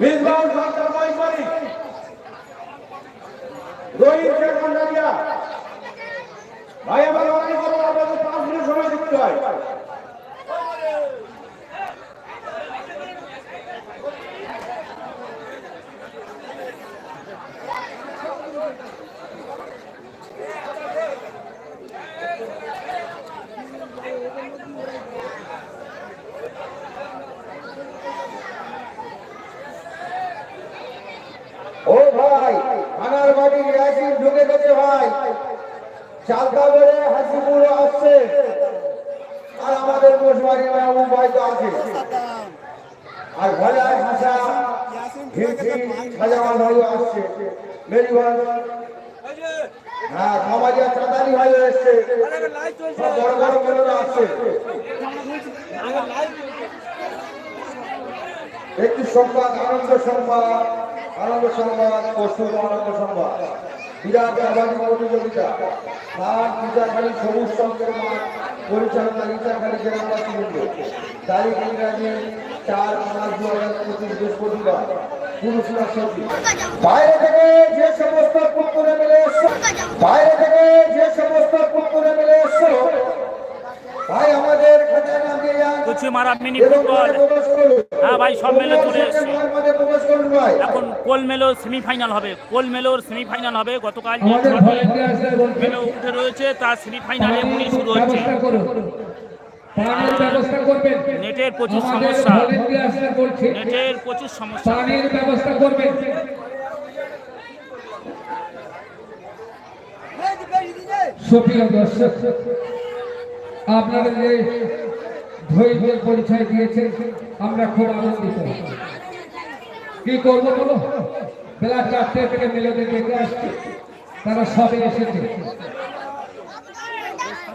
মিসবাউল সরকার মহিমারি রোহিত শেখ ভাই আমার অনেক বড়, আপনাদের পাঁচ মিনিট সময় দিতে হয়। ও ভাই আনার বাড়ি ইয়াসিন ঢুকে গেছে ভাই। চালকা বেড়ে হাসিপুর আসছে। আর আমাদের মোশবাড়ি বাবু ভাই তো আছে। আর ভোলায় হাসা ঘিরঘি সাজামান ভাইও আসছে। মেরিগঞ্জ। হ্যাঁ খামারিয়া চাঁদানি ভাই এসছে। বড় বড় মেলোরা আসছে। একটি সংবাদ আনন্দ সংবাদ আনন্দ সংবাদ আনন্দ সংবাদ। বিরাট কাবাডি প্রতিযোগিতা। মাঠ বিচারখালী সবুজ সংঘের মাঠ পরিচালনা বিচারখালী জেলাবাসী বৃন্দ তারিখ ইংরাজি চার পাঁচ দু হাজার পঁচিশ বৃহস্পতিবার। পুরুষরা সত্যি বাইরে থেকে যে সমস্ত পুত্রে মিলে এসছো বাইরে থেকে যে সমস্ত পুত্রে মিলে এসছো ভাই আমাদের খাতায় নাম দিয়ে যান। কুচি মারা মিনি ফুটবল। হ্যাঁ ভাই, সব মেলে চলে এসছে। এখন কোল মেলোর সেমিফাইনাল হবে। কোল মেলোর সেমিফাইনাল হবে গতকাল মেলো উঠে রয়েছে তার সেমিফাইনালে মুড়ি শুরু হচ্ছে। নেটের প্রচুর সমস্যা। নেটের প্রচুর সমস্যা। ব্যবস্থা করবেন। সুপ্রিয় দর্শক আপনারা যে ধৈর্যের পরিচয় দিয়েছেন আমরা খুব আনন্দিত। কি করব বলো? বেলা চারটে থেকে মেলেদের দেখে আসছে। তারা সবে এসেছে।